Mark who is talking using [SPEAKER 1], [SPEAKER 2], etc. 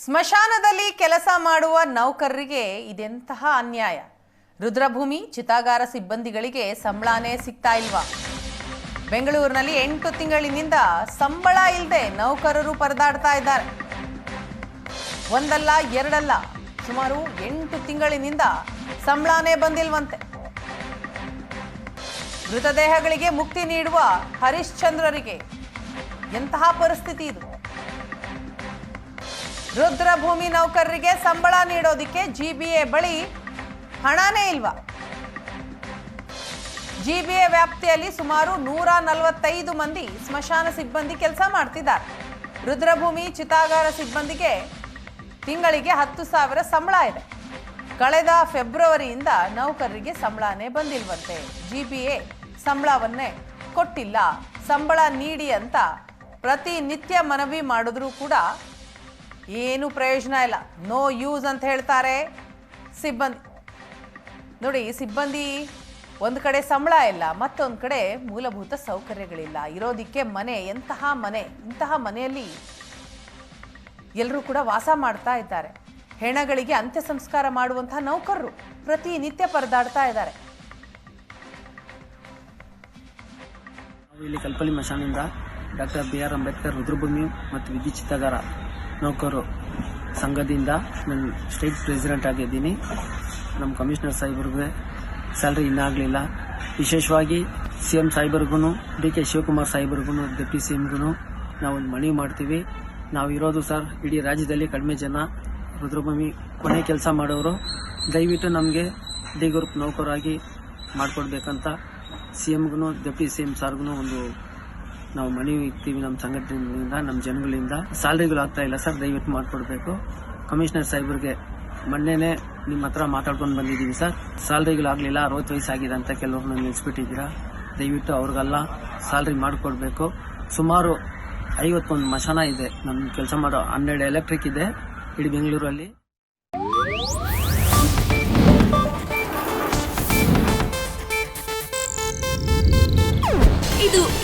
[SPEAKER 1] ಸ್ಮಶಾನದಲ್ಲಿ ಕೆಲಸ ಮಾಡುವ ನೌಕರರಿಗೆ ಇದೆಂತಹ ಅನ್ಯಾಯ? ರುದ್ರಭೂಮಿ, ಚಿತಾಗಾರ ಸಿಬ್ಬಂದಿಗಳಿಗೆ ಸಂಬಳನೇ ಸಿಗ್ತಾ ಇಲ್ವಾ? ಬೆಂಗಳೂರಿನಲ್ಲಿ ಎಂಟು ತಿಂಗಳಿನಿಂದ ಸಂಬಳ ಇಲ್ಲದೆ ನೌಕರರು ಪರದಾಡ್ತಾ ಇದ್ದಾರೆ. ಒಂದಲ್ಲ, ಎರಡಲ್ಲ, ಸುಮಾರು ಎಂಟು ತಿಂಗಳಿನಿಂದ ಸಂಬಳನೇ ಬಂದಿಲ್ವಂತೆ. ಮೃತದೇಹಗಳಿಗೆ ಮುಕ್ತಿ ನೀಡುವ ಹರಿಶ್ಚಂದ್ರರಿಗೆ ಎಂತಹ ಪರಿಸ್ಥಿತಿ ಇದು? ರುದ್ರಭೂಮಿ ನೌಕರರಿಗೆ ಸಂಬಳ ನೀಡೋದಿಕ್ಕೆ ಜಿಬಿಎ ಬಳಿ ಹಣನೇ ಇಲ್ವಾ? ಜಿಬಿಎ ವ್ಯಾಪ್ತಿಯಲ್ಲಿ ಸುಮಾರು ನೂರ ನಲವತ್ತೈದು ಮಂದಿ ಸ್ಮಶಾನ ಸಿಬ್ಬಂದಿ ಕೆಲಸ ಮಾಡ್ತಿದ್ದಾರೆ. ರುದ್ರಭೂಮಿ ಚಿತಾಗಾರ ಸಿಬ್ಬಂದಿಗೆ ತಿಂಗಳಿಗೆ ಹತ್ತು ಸಾವಿರ ಸಂಬಳ ಇದೆ. ಕಳೆದ ಫೆಬ್ರವರಿಯಿಂದ ನೌಕರರಿಗೆ ಸಂಬಳನೇ ಬಂದಿಲ್ವಂತೆ. ಜಿಬಿಎ ಸಂಬಳವನ್ನೇ ಕೊಟ್ಟಿಲ್ಲ. ಸಂಬಳ ನೀಡಿ ಅಂತ ಪ್ರತಿನಿತ್ಯ ಮನವಿ ಮಾಡಿದ್ರೂ ಕೂಡ ಏನು ಪ್ರಯೋಜನ ಇಲ್ಲ. ನೋ ಯೂಸ್ ಅಂತ ಹೇಳ್ತಾರೆ ಸಿಬ್ಬಂದಿ. ನೋಡಿ ಸಿಬ್ಬಂದಿ ಒಂದು ಕಡೆ ಸಂಬಳ ಇಲ್ಲ, ಮತ್ತೊಂದು ಕಡೆ ಮೂಲಭೂತ ಸೌಕರ್ಯಗಳಿಲ್ಲ. ಇರೋದಿಕ್ಕೆ ಮನೆ, ಎಂತಹ ಮನೆ, ಇಂತಹ ಮನೆಯಲ್ಲಿ ಎಲ್ಲರೂ ಕೂಡ ವಾಸ ಮಾಡ್ತಾ ಇದ್ದಾರೆ. ಹೆಣಗಳಿಗೆ ಅಂತ್ಯ ಸಂಸ್ಕಾರ ಮಾಡುವಂತಹ ನೌಕರರು ಪ್ರತಿನಿತ್ಯ ಪರದಾಡ್ತಾ ಇದ್ದಾರೆ.
[SPEAKER 2] ಇಲ್ಲಿ ಕಲ್ಪಲಿ ಮಶಾನಿಂದ ಡಾಕ್ಟರ್ ಬಿ ಆರ್ ಅಂಬೇಡ್ಕರ್ ರುದ್ರಭೂಮಿ ಮತ್ತು ವಿಧಿ ಚಿತ್ತಗಾರ ನೌಕರರು ಸಂಘದಿಂದ ನಾನು ಸ್ಟೇಟ್ ಪ್ರೆಸಿಡೆಂಟ್ ಆಗಿದ್ದೀನಿ. ನಮ್ಮ ಕಮಿಷನರ್ ಸಾಹೇಬ್ರಿಗೆ ಸ್ಯಾಲ್ರಿ ಇನ್ನಾಗಲಿಲ್ಲ. ವಿಶೇಷವಾಗಿ ಸಿ ಎಂ ಸಾಹೇಬ್ರಿಗೂ, ಡಿ ಕೆ ಶಿವಕುಮಾರ್ ಸಾಹೇಬ್ರಿಗೂ, ಡೆಪ್ಟಿ ಸಿ ಎಮ್ಗೂ ನಾವು ಒಂದು ಮನವಿ ಮಾಡ್ತೀವಿ. ನಾವು ಇರೋದು ಸರ್, ಇಡೀ ರಾಜ್ಯದಲ್ಲಿ ಕಡಿಮೆ ಜನ ರುದ್ರಭೂಮಿ ಕೊನೆ ಕೆಲಸ ಮಾಡೋರು. ದಯವಿಟ್ಟು ನಮಗೆ ಡಿ ಗ್ರೂಪ್ ನೌಕರಾಗಿ ಮಾಡಿಕೊಡ್ಬೇಕಂತ ಸಿ ಎಮ್ಗೂ ಡೆಪ್ಟಿ ಸಿ ಎಂ ಸಾರ್ಗೂ ಒಂದು ನಾವು ಮನೆ ಇಕ್ತೀವಿ ನಮ್ಮ ಸಂಘಟನೆಯಿಂದ, ನಮ್ಮ ಜನಗಳಿಂದ. ಸ್ಯಾಲ್ರಿಗಳು ಆಗ್ತಾ ಇಲ್ಲ ಸರ್, ದಯವಿಟ್ಟು ಮಾಡಿಕೊಡ್ಬೇಕು. ಕಮಿಷನರ್ ಸಾಹೇಬ್ರಿಗೆ ಮೊನ್ನೆನೇ ನಿಮ್ಮ ಹತ್ರ ಮಾತಾಡ್ಕೊಂಡು ಬಂದಿದ್ದೀವಿ ಸರ್. ಸ್ಯಾಲ್ರಿಗಳು ಆಗಲಿಲ್ಲ, ಅರವತ್ತು ವಯಸ್ಸಾಗಿದೆ ಅಂತ ಕೆಲವ್ರನ್ನ ನಿಲ್ಲಿಸ್ಬಿಟ್ಟಿದ್ದೀರಾ ದಯವಿಟ್ಟು ಅವ್ರಿಗೆಲ್ಲ ಸ್ಯಾಲ್ರಿ ಮಾಡಿಕೊಡ್ಬೇಕು. ಸುಮಾರು ಐವತ್ತೊಂದು ಮಶಾನ ಇದೆ ನಮ್ಮ ಕೆಲಸ ಮಾಡೋ ಹನ್ನೆರಡು ಎಲೆಕ್ಟ್ರಿಕ್ ಇದೆ, ಇಡೀ ಬೆಂಗಳೂರಲ್ಲಿ.